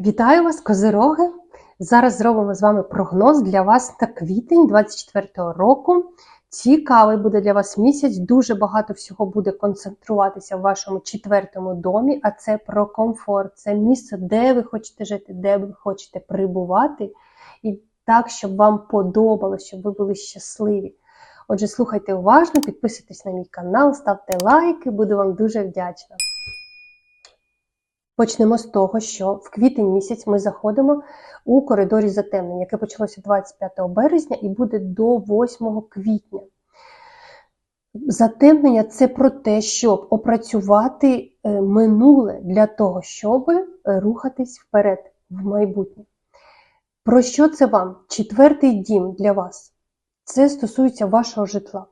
Вітаю вас, козироги! Зараз зробимо з вами прогноз для вас на квітень 24-го року. Цікавий буде для вас місяць. Дуже багато всього буде концентруватися в вашому четвертому домі, а це про комфорт, це місце, де ви хочете жити, де ви хочете прибувати, і так, щоб вам подобалося, щоб ви були щасливі. Отже, слухайте уважно, підписуйтесь на мій канал, ставте лайки, буду вам дуже вдячна. Почнемо з того, що в квітень місяць ми заходимо у коридорі затемнення, яке почалося 25 березня і буде до 8 квітня. Затемнення це про те, щоб опрацювати е, минуле для того, щоб е, рухатись вперед в майбутнє. Про що це вам? Четвертий дім для вас. Це стосується вашого житла.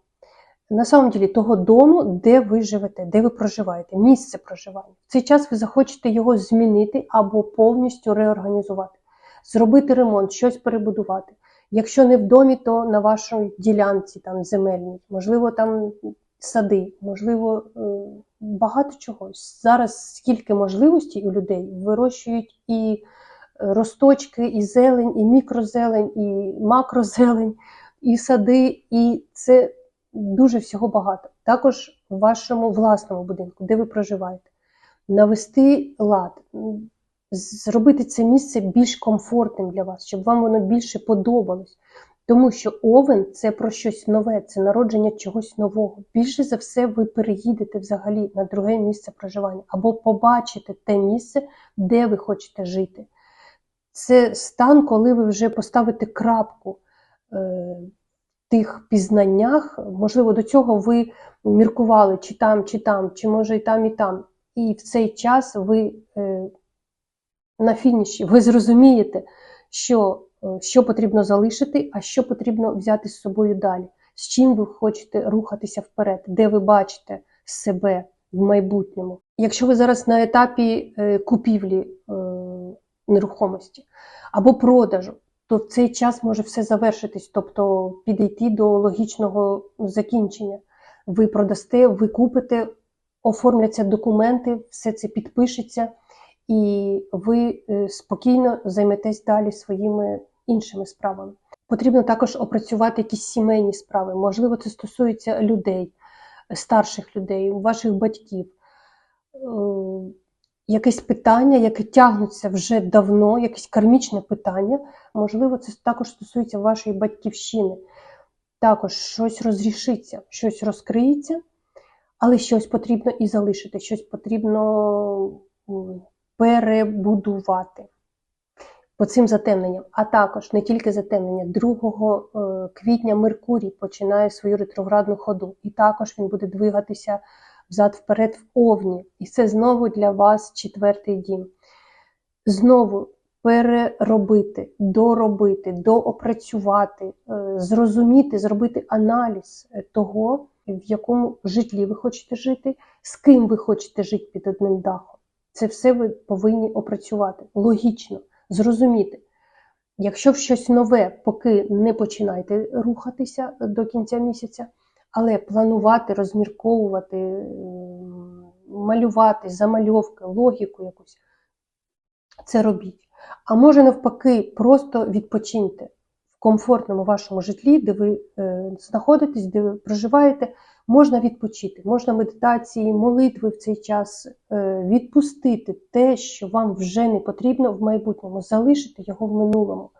На самом ділі того дому, де ви живете, де ви проживаєте, місце проживання. В цей час ви захочете його змінити або повністю реорганізувати, зробити ремонт, щось перебудувати. Якщо не в домі, то на вашій ділянці там земельній, можливо, там сади, можливо, е, багато чогось. Зараз скільки можливостей у людей вирощують і росточки, і зелень, і мікрозелень, і макрозелень, і сади, і це дуже всього багато. Також в вашому власному будинку, де ви проживаєте, навести лад, зробити це місце більш комфортним для вас, щоб вам воно більше подобалось. Тому що овен це про щось нове, це народження чогось нового. Більше за все, ви переїдете взагалі на друге місце проживання або побачите те місце, де ви хочете жити. Це стан, коли ви вже поставите крапку е, тих пізнаннях, можливо, до цього ви міркували чи там, чи там, чи може і там, і там. І в цей час ви е, на фініші ви зрозумієте, що, е, що потрібно залишити, а що потрібно взяти з собою далі, з чим ви хочете рухатися вперед, де ви бачите себе в майбутньому. Якщо ви зараз на етапі е, купівлі е, нерухомості або продажу, то в цей час може все завершитись, тобто підійти до логічного закінчення. Ви продасте, ви купите, оформляться документи, все це підпишеться, і ви спокійно займетесь далі своїми іншими справами. Потрібно також опрацювати якісь сімейні справи. Можливо, це стосується людей, старших людей, ваших батьків якесь питання, яке тягнеться вже давно, якесь кармічне питання. Можливо, це також стосується вашої батьківщини. Також щось розрішиться, щось розкриється, але щось потрібно і залишити, щось потрібно перебудувати по цим затемненням. А також не тільки затемнення, 2 квітня Меркурій починає свою ретроградну ходу, і також він буде двигатися взад вперед в овні. І це знову для вас четвертий дім. Знову переробити, доробити, доопрацювати, е, зрозуміти, зробити аналіз того, в якому житлі ви хочете жити, з ким ви хочете жити під одним дахом. Це все ви повинні опрацювати логічно, зрозуміти. Якщо щось нове, поки не починайте рухатися до кінця місяця, але планувати, розмірковувати, малювати, замальовки, логіку якусь це робіть. А може, навпаки, просто відпочиньте в комфортному вашому житлі, де ви е, знаходитесь, де ви проживаєте, можна відпочити, можна медитації, молитви в цей час е, відпустити те, що вам вже не потрібно в майбутньому, залишити його в минулому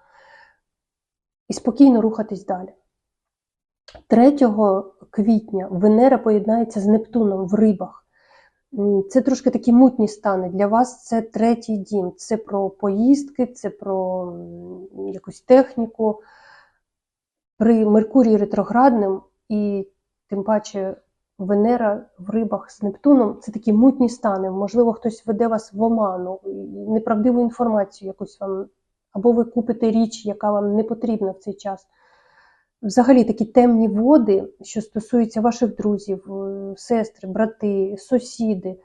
і спокійно рухатись далі. 3 квітня Венера поєднається з Нептуном в рибах. Це трошки такі мутні стани. Для вас це третій дім. Це про поїздки, це про якусь техніку. При Меркурії ретроградним і тим паче Венера в рибах з Нептуном це такі мутні стани. Можливо, хтось веде вас в оману, неправдиву інформацію якусь вам, або ви купите річ, яка вам не потрібна в цей час. Взагалі такі темні води, що стосуються ваших друзів, е, сестри, брати, сусіди,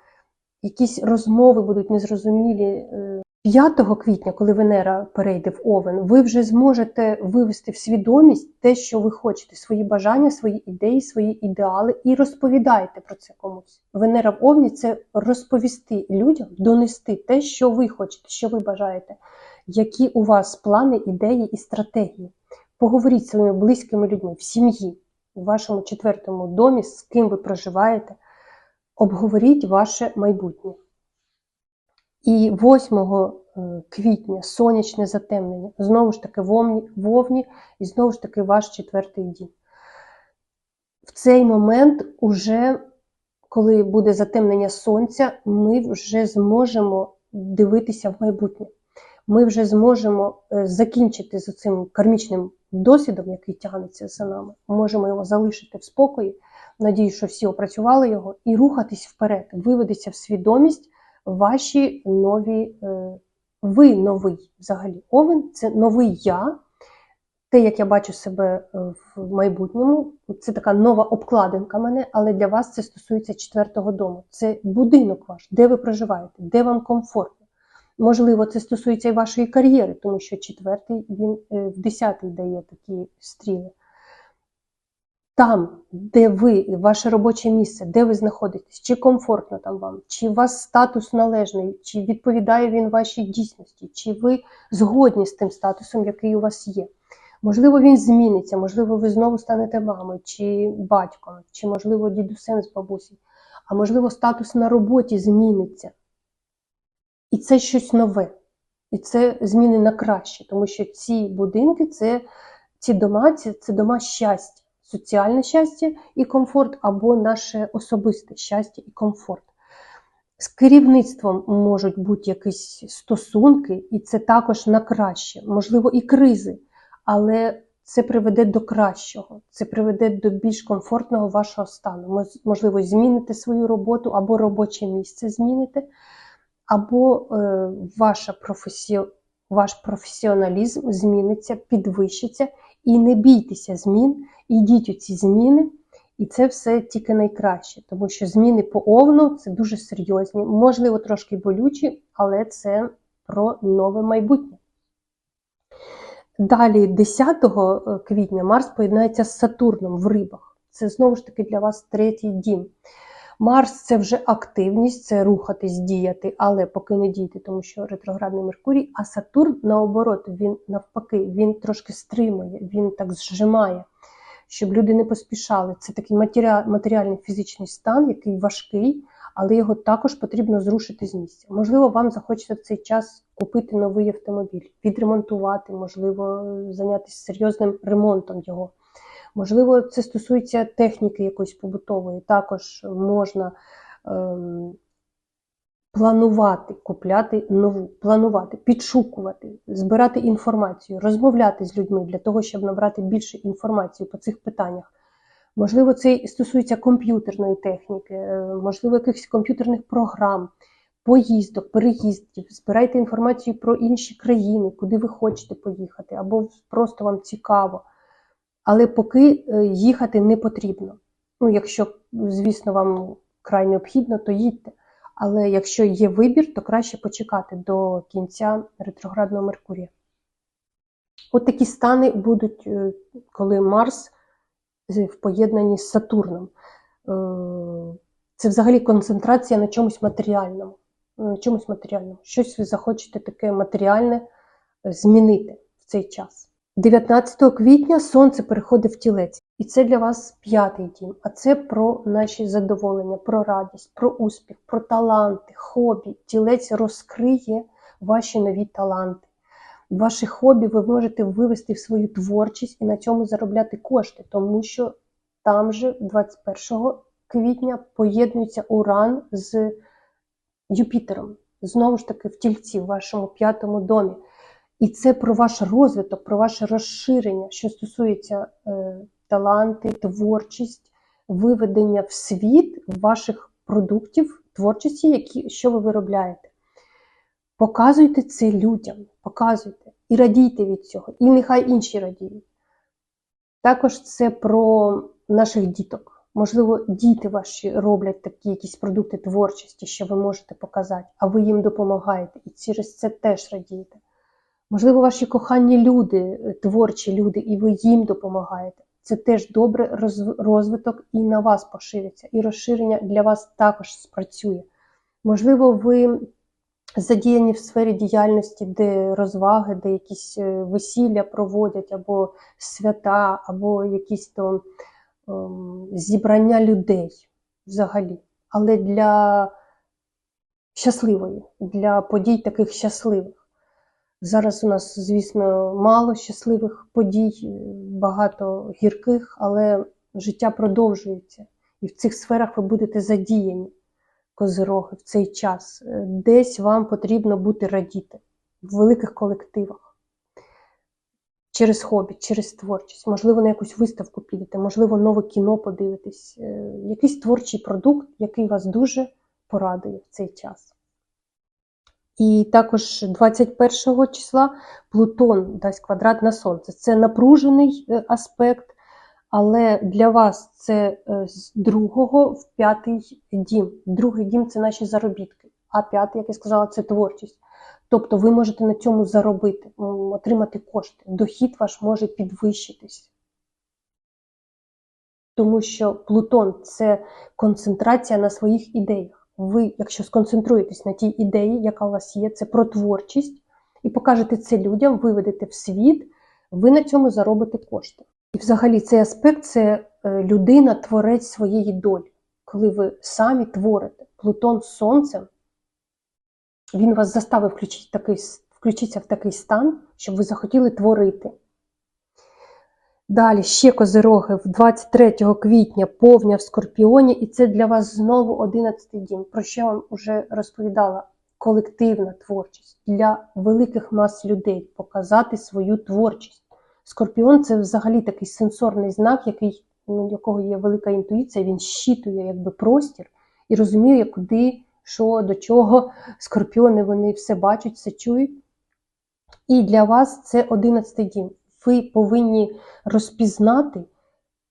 якісь розмови будуть незрозумілі, е, 5 квітня, коли Венера перейде в Овен, ви вже зможете вивести в свідомість те, що ви хочете, свої бажання, свої ідеї, свої ідеали, і розповідаєте про це комусь. Венера в Овні це розповісти людям, донести те, що ви хочете, що ви бажаєте, які у вас плани, ідеї і стратегії. Поговоріть з своїми близькими людьми в сім'ї, в вашому четвертому домі, з ким ви проживаєте. Обговоріть ваше майбутнє. І 8 е, квітня сонячне затемнення. Знову ж таки вовні, вовні і знову ж таки ваш четвертий дім. В цей момент, уже, коли буде затемнення сонця, ми вже зможемо дивитися в майбутнє. Ми вже зможемо е, закінчити з цим кармічним досвідом, який тягнеться за нами. Можемо його залишити в спокої. Надію, що всі опрацювали його, і рухатись вперед, виведеться в свідомість ваші нові, е, ви новий взагалі. Овен це новий я. Те, як я бачу себе е, в майбутньому, це така нова обкладинка мене, але для вас це стосується четвертого дому. Це будинок ваш, де ви проживаєте, де вам комфортно. Можливо, це стосується і вашої кар'єри, тому що четвертий він е, в десятий дає такі стріли. Там, де ви, ваше робоче місце, де ви знаходитесь, чи комфортно там вам, чи у вас статус належний, чи відповідає він вашій дійсності, чи ви згодні з тим статусом, який у вас є. Можливо, він зміниться, можливо, ви знову станете мамою, чи батьком, чи, можливо, дідусем з бабусею, а можливо, статус на роботі зміниться. І це щось нове. І це зміни на краще, тому що ці будинки, це ці дома, це, це дома щастя соціальне щастя і комфорт, або наше особисте щастя і комфорт. З керівництвом можуть бути якісь стосунки, і це також на краще, можливо, і кризи, але це приведе до кращого, це приведе до більш комфортного вашого стану. Можливо, зміните свою роботу, або робоче місце зміните, або е, ваша професія, ваш професіоналізм зміниться, підвищиться, і не бійтеся змін. Ідіть у ці зміни, і це все тільки найкраще, тому що зміни по овну це дуже серйозні, можливо, трошки болючі, але це про нове майбутнє. Далі, 10 е, квітня, Марс поєднається з Сатурном в рибах. Це знову ж таки для вас третій дім. Марс це вже активність, це рухатись, діяти, але поки не діяти, тому що ретроградний Меркурій, а Сатурн, наоборот, він навпаки, він трошки стримує, він так зжимає щоб люди не поспішали. Це такий матеріальний фізичний стан, який важкий, але його також потрібно зрушити з місця. Можливо, вам захочеться в цей час купити новий автомобіль, відремонтувати, можливо, зайнятися серйозним ремонтом його. Можливо, це стосується техніки якоїсь побутової. Також можна ем, планувати, купляти нову, планувати, підшукувати, збирати інформацію, розмовляти з людьми для того, щоб набрати більше інформації по цих питаннях. Можливо, це стосується комп'ютерної техніки, е, можливо, якихось комп'ютерних програм, поїздок, переїздів. Збирайте інформацію про інші країни, куди ви хочете поїхати, або просто вам цікаво. Але поки е, їхати не потрібно. Ну, якщо, звісно, вам край необхідно, то їдьте. Але якщо є вибір, то краще почекати до кінця ретроградного Меркурія. От такі стани будуть, е, коли Марс в поєднанні з Сатурном. Е, це взагалі концентрація на чомусь матеріальному. На чомусь матеріальному. Щось ви захочете таке матеріальне змінити в цей час. 19 квітня сонце переходить в тілець, і це для вас п'ятий дім. А це про наші задоволення, про радість, про успіх, про таланти, хобі. Тілець розкриє ваші нові таланти. Ваші хобі ви можете вивести в свою творчість і на цьому заробляти кошти, тому що там же, 21 квітня, поєднується Уран з Юпітером. Знову ж таки, в тільці, в вашому п'ятому домі. І це про ваш розвиток, про ваше розширення, що стосується е, таланти, творчість, виведення в світ ваших продуктів, творчості, які, що ви виробляєте. Показуйте це людям, показуйте і радійте від цього, і нехай інші радіють. Також це про наших діток. Можливо, діти ваші роблять такі якісь продукти творчості, що ви можете показати, а ви їм допомагаєте, і через це теж радієте. Можливо, ваші кохані люди, е, творчі люди, і ви їм допомагаєте. Це теж добре розвиток і на вас пошириться, і розширення для вас також спрацює. Можливо, ви задіяні в сфері діяльності, де розваги, де якісь е, весілля проводять, або свята, або якісь то ем, зібрання людей взагалі. Але для щасливої, для подій таких щасливих. Зараз у нас, звісно, мало щасливих подій, е, багато гірких, але життя продовжується. І в цих сферах ви будете задіяні, козироги, в цей час. Е, Десь вам потрібно бути радіти в великих колективах. Через хобі, через творчість, можливо, на якусь виставку підете, можливо, нове кіно подивитесь, е, якийсь творчий продукт, який вас дуже порадує в цей час. І також 21 числа Плутон дасть квадрат на Сонце. Це напружений е, аспект, але для вас це е, з другого в п'ятий дім. Другий дім це наші заробітки, а п'ятий, як я сказала, це творчість. Тобто ви можете на цьому заробити, отримати кошти. Дохід ваш може підвищитись. Тому що Плутон це концентрація на своїх ідеях. Ви, якщо сконцентруєтесь на тій ідеї, яка у вас є, це про творчість, і покажете це людям, виведете в світ, ви на цьому заробите кошти. І взагалі цей аспект це е, людина, творець своєї долі. Коли ви самі творите Плутон з сонцем, він вас заставив включити такий, включитися в такий стан, щоб ви захотіли творити. Далі ще козироги в 23 квітня повня в Скорпіоні, і це для вас знову 11 дім, про що я вам вже розповідала. Колективна творчість для великих мас людей показати свою творчість. Скорпіон це взагалі такий сенсорний знак, який, ну, якого є велика інтуїція, він щитує якби простір і розуміє, куди, що, до чого. Скорпіони вони все бачать, все чують. І для вас це 11 дім. Ви повинні розпізнати,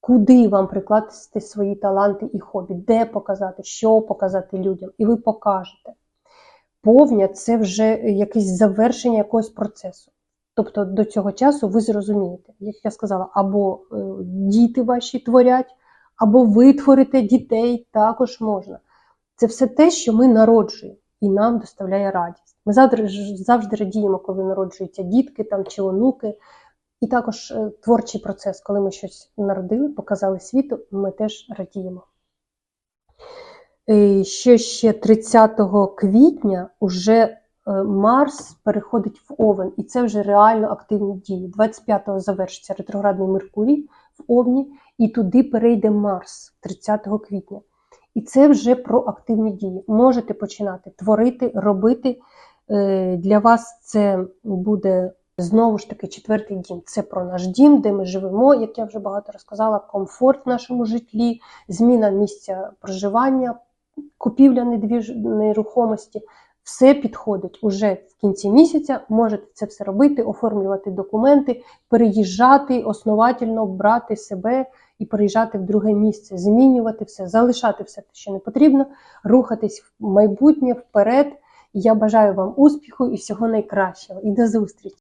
куди вам прикласти свої таланти і хобі, де показати, що показати людям, і ви покажете. Повня це вже якесь завершення якогось процесу. Тобто до цього часу ви зрозумієте, як я сказала, або е, діти ваші творять, або ви творите дітей також можна. Це все те, що ми народжуємо і нам доставляє радість. Ми завжди, завжди радіємо, коли народжуються дітки там, чи онуки. І також е, творчий процес, коли ми щось народили, показали світу, ми теж радіємо. І що ще 30 квітня уже е, Марс переходить в Овен, і це вже реально активні дії. 25-го завершиться ретроградний Меркурій в Овні, і туди перейде Марс 30 квітня. І це вже про активні дії. Можете починати творити, робити. Е, Для вас це буде знову ж таки четвертий дім. Це про наш дім, де ми живемо, як я вже багато розказала, комфорт в нашому житлі, зміна місця проживання, купівля нерухомості. Все підходить уже в кінці місяця. Можете це все робити, оформлювати документи, переїжджати основательно, брати себе і переїжджати в друге місце, змінювати все, залишати все те, що не потрібно, рухатись в майбутнє вперед. Я бажаю вам успіху і всього найкращого. І до зустрічі!